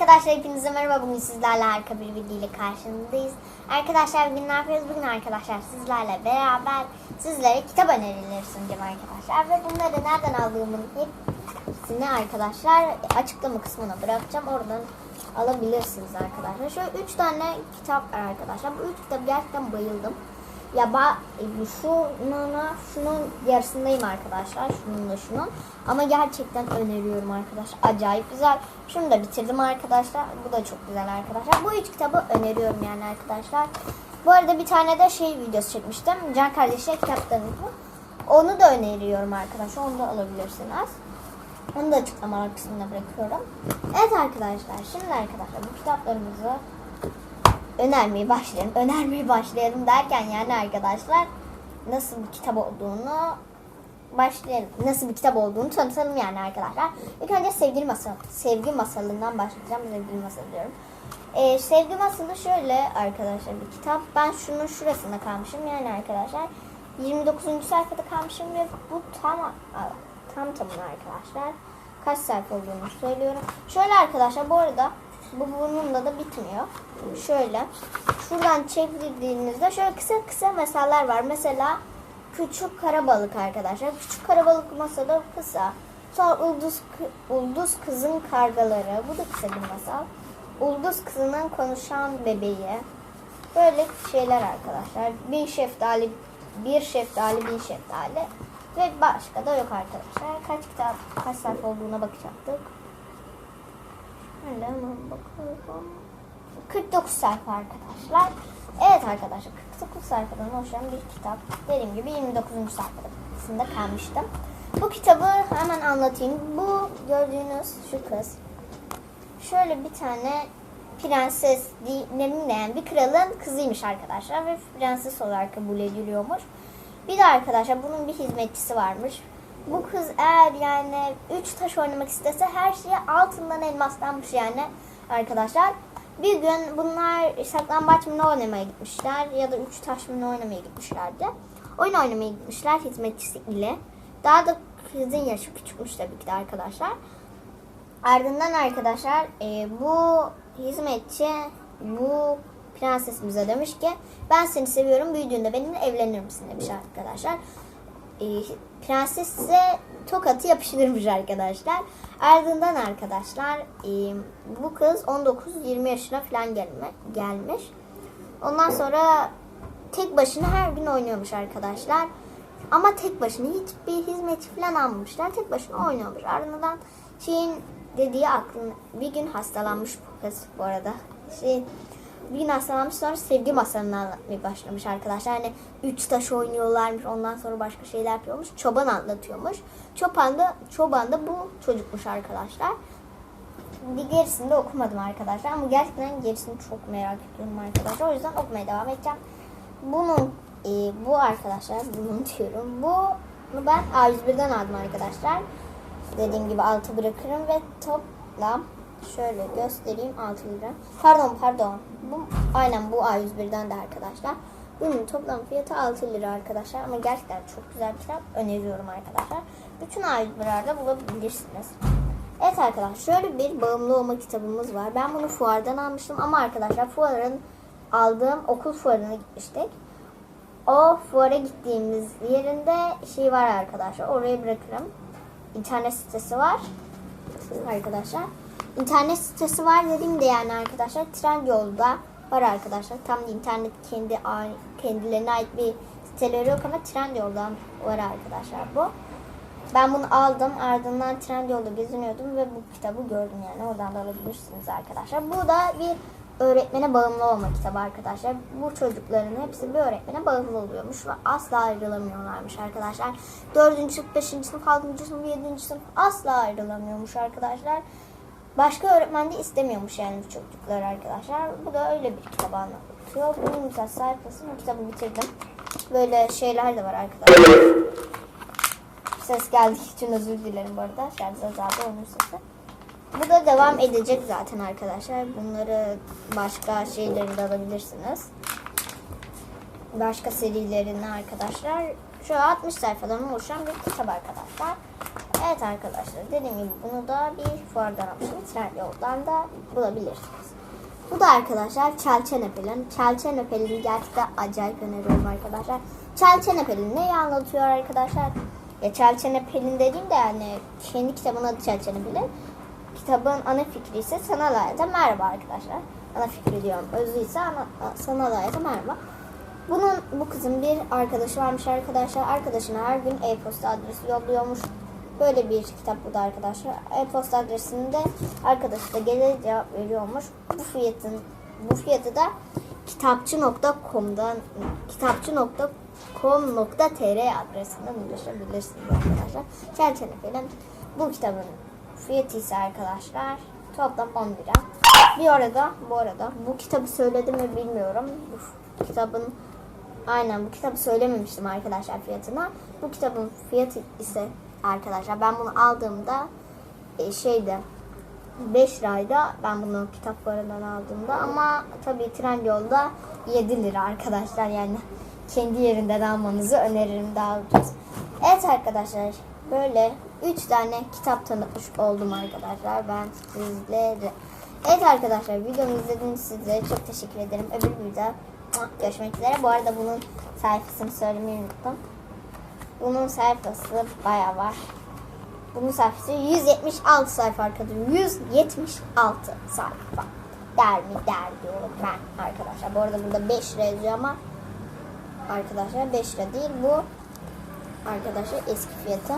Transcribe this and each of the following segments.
arkadaşlar hepinize merhaba. Bugün sizlerle harika bir video ile karşınızdayız. Arkadaşlar bugün ne yapıyoruz? Bugün arkadaşlar sizlerle beraber sizlere kitap önerileri sunacağım arkadaşlar. Ve bunları nereden aldığımın hepsini arkadaşlar açıklama kısmına bırakacağım. Oradan alabilirsiniz arkadaşlar. Şöyle 3 tane kitap var arkadaşlar. Bu 3 kitap gerçekten bayıldım. Ya ba e, şunun, şunun yarısındayım arkadaşlar. Şunun da şunun. Ama gerçekten öneriyorum arkadaşlar. Acayip güzel. Şunu da bitirdim arkadaşlar. Bu da çok güzel arkadaşlar. Bu üç kitabı öneriyorum yani arkadaşlar. Bu arada bir tane de şey videosu çekmiştim. Can kardeşle kitaplarını. Onu da öneriyorum arkadaşlar. Onu da alabilirsiniz. Onu da açıklamalar kısmına bırakıyorum. Evet arkadaşlar. Şimdi arkadaşlar bu kitaplarımızı önermeye başlayalım. Önermeye başlayalım derken yani arkadaşlar nasıl bir kitap olduğunu başlayalım. Nasıl bir kitap olduğunu tanıtalım yani arkadaşlar. İlk önce sevgili masal, sevgi masalından başlayacağım. Sevgili masal diyorum. Ee, sevgi masalı şöyle arkadaşlar bir kitap. Ben şunun şurasında kalmışım yani arkadaşlar. 29. sayfada kalmışım ve bu tam tam tamına arkadaşlar. Kaç sayfa olduğunu söylüyorum. Şöyle arkadaşlar bu arada bu bununla da bitmiyor. Şöyle. Şuradan çevirdiğinizde şöyle kısa kısa masallar var. Mesela Küçük Karabalık arkadaşlar. Küçük Karabalık masalı kısa. Sonra Ulduz, Ulduz Kızın Kargaları. Bu da kısa bir masal. Ulduz Kızının Konuşan Bebeği. Böyle şeyler arkadaşlar. Bir şeftali, bir şeftali, bir şeftali. Ve başka da yok arkadaşlar. Kaç kitap, kaç sayfa olduğuna bakacaktık. Hemen bakalım. 49 sayfa arkadaşlar. Evet arkadaşlar 49 sayfadan oluşan bir kitap. Dediğim gibi 29. sayfasında kalmıştım. Bu kitabı hemen anlatayım. Bu gördüğünüz şu kız. Şöyle bir tane prenses dinleyen bir kralın kızıymış arkadaşlar. Ve prenses olarak kabul ediliyormuş. Bir de arkadaşlar bunun bir hizmetçisi varmış. Bu kız eğer yani üç taş oynamak istese her şeyi altından elmaslanmış yani arkadaşlar. Bir gün bunlar saklambaç mı oynamaya gitmişler ya da üç taş mı oynamaya gitmişlerdi. Oyun oynamaya gitmişler hizmetçisi ile. Daha da kızın yaşı küçükmüş tabii ki de arkadaşlar. Ardından arkadaşlar e, bu hizmetçi bu prensesimize demiş ki ben seni seviyorum büyüdüğünde benimle evlenir misin demiş arkadaşlar. E, prenses ise tokatı yapıştırmış arkadaşlar. Ardından arkadaşlar e, bu kız 19-20 yaşına falan gelme, gelmiş. Ondan sonra tek başına her gün oynuyormuş arkadaşlar. Ama tek başına hiçbir hizmetçi falan almamışlar. Tek başına oynuyormuş. Ardından şeyin dediği aklına bir gün hastalanmış bu kız bu arada. Şey, bir gün hastalanmış sonra sevgi masalını anlatmaya başlamış arkadaşlar. Hani üç taş oynuyorlarmış ondan sonra başka şeyler yapıyormuş. Çoban anlatıyormuş. Çoban da, çoban da bu çocukmuş arkadaşlar. Bir gerisini de okumadım arkadaşlar ama gerçekten gerisini çok merak ediyorum arkadaşlar. O yüzden okumaya devam edeceğim. Bunun e, bu arkadaşlar bunun diyorum. Bu bunu ben A101'den aldım arkadaşlar. Dediğim gibi altı bırakırım ve toplam Şöyle göstereyim 6 lira. Pardon pardon. Bu aynen bu A101'den de arkadaşlar. Bunun toplam fiyatı 6 lira arkadaşlar. Ama gerçekten çok güzel bir kitap. Öneriyorum arkadaşlar. Bütün A101'lerde bulabilirsiniz. Evet arkadaşlar şöyle bir bağımlı olma kitabımız var. Ben bunu fuardan almıştım ama arkadaşlar fuarın aldığım okul fuarına gitmiştik. O fuara gittiğimiz yerinde şey var arkadaşlar. Oraya bırakırım. İnternet sitesi var. Arkadaşlar. İnternet sitesi var dediğim de yani arkadaşlar Trendyol'da var arkadaşlar. Tam internet kendi kendilerine ait bir siteleri yok ama Trendyol'dan var arkadaşlar bu. Ben bunu aldım ardından Trendyol'da geziniyordum ve bu kitabı gördüm yani oradan da alabilirsiniz arkadaşlar. Bu da bir öğretmene bağımlı olma kitabı arkadaşlar. Bu çocukların hepsi bir öğretmene bağımlı oluyormuş ve asla ayrılamıyorlarmış arkadaşlar. 4. sınıf, 5. sınıf, 6. sınıf, 7. sınıf asla ayrılamıyormuş arkadaşlar. Başka öğretmen de istemiyormuş yani bu çocuklar arkadaşlar. Bu da öyle bir kitap anlatıyor. Bunun güzel sayfası. Bu kitabı bitirdim. Böyle şeyler de var arkadaşlar. Ses geldiği için özür dilerim bu arada. Şarj azaldı onun sesi. Bu da devam edecek zaten arkadaşlar. Bunları başka şeylerinde alabilirsiniz. Başka serilerini arkadaşlar. Şu 60 sayfadan oluşan bir kitap arkadaşlar. Evet arkadaşlar dediğim gibi bunu da bir fuardan almışım. Trendyol'dan da bulabilirsiniz. Bu da arkadaşlar Çelçenepel'in. Çelçenepel'in gerçekten acayip öneriyorum arkadaşlar. Çelçenepel'in neyi anlatıyor arkadaşlar? Ya Çelçenepel'in dediğim de yani kendi kitabının adı Çelçenepel'in. Kitabın ana fikri ise sanal hayata merhaba arkadaşlar. Ana fikri diyorum. Özü ise ana, sanal hayata merhaba. Bunun bu kızın bir arkadaşı varmış arkadaşlar. Arkadaşına her gün e-posta adresi yolluyormuş. Böyle bir kitap bu da arkadaşlar. E-posta adresinde arkadaşı da gelir cevap veriyormuş. Bu fiyatın bu fiyatı da kitapçı.com'dan kitapçı.com.tr adresinden ulaşabilirsiniz arkadaşlar. Çerçeve bu kitabın fiyatı ise arkadaşlar toplam 10 lira. Bir arada bu arada bu kitabı söyledim mi bilmiyorum. Bu kitabın aynen bu kitabı söylememiştim arkadaşlar fiyatına. Bu kitabın fiyatı ise arkadaşlar ben bunu aldığımda e, şeyde 5 lirayda ben bunu kitap fuarından aldığımda ama tabii Trendyol'da 7 lira arkadaşlar yani kendi yerinden almanızı öneririm daha ucuz. Evet arkadaşlar böyle 3 tane kitap tanıtmış oldum arkadaşlar ben sizlere. Evet arkadaşlar videomu izlediğiniz için sizlere çok teşekkür ederim. Öbür videoda görüşmek üzere. Bu arada bunun sayfasını söylemeyi unuttum. Bunun sayfası bayağı var. Bunun sayfası 176 sayfa arkadaşlar. 176 sayfa. Der mi der diyorum ben arkadaşlar. Bu arada burada 5 lira yazıyor ama arkadaşlar 5 lira değil bu arkadaşlar eski fiyatı.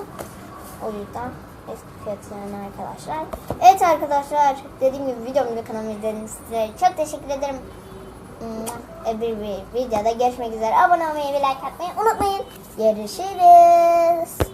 O yüzden eski fiyatı yani arkadaşlar. Evet arkadaşlar dediğim gibi videomu ve kanalımı izlediğiniz için çok teşekkür ederim. Öbür bir videoda görüşmek üzere. Abone olmayı ve like atmayı unutmayın. Görüşürüz.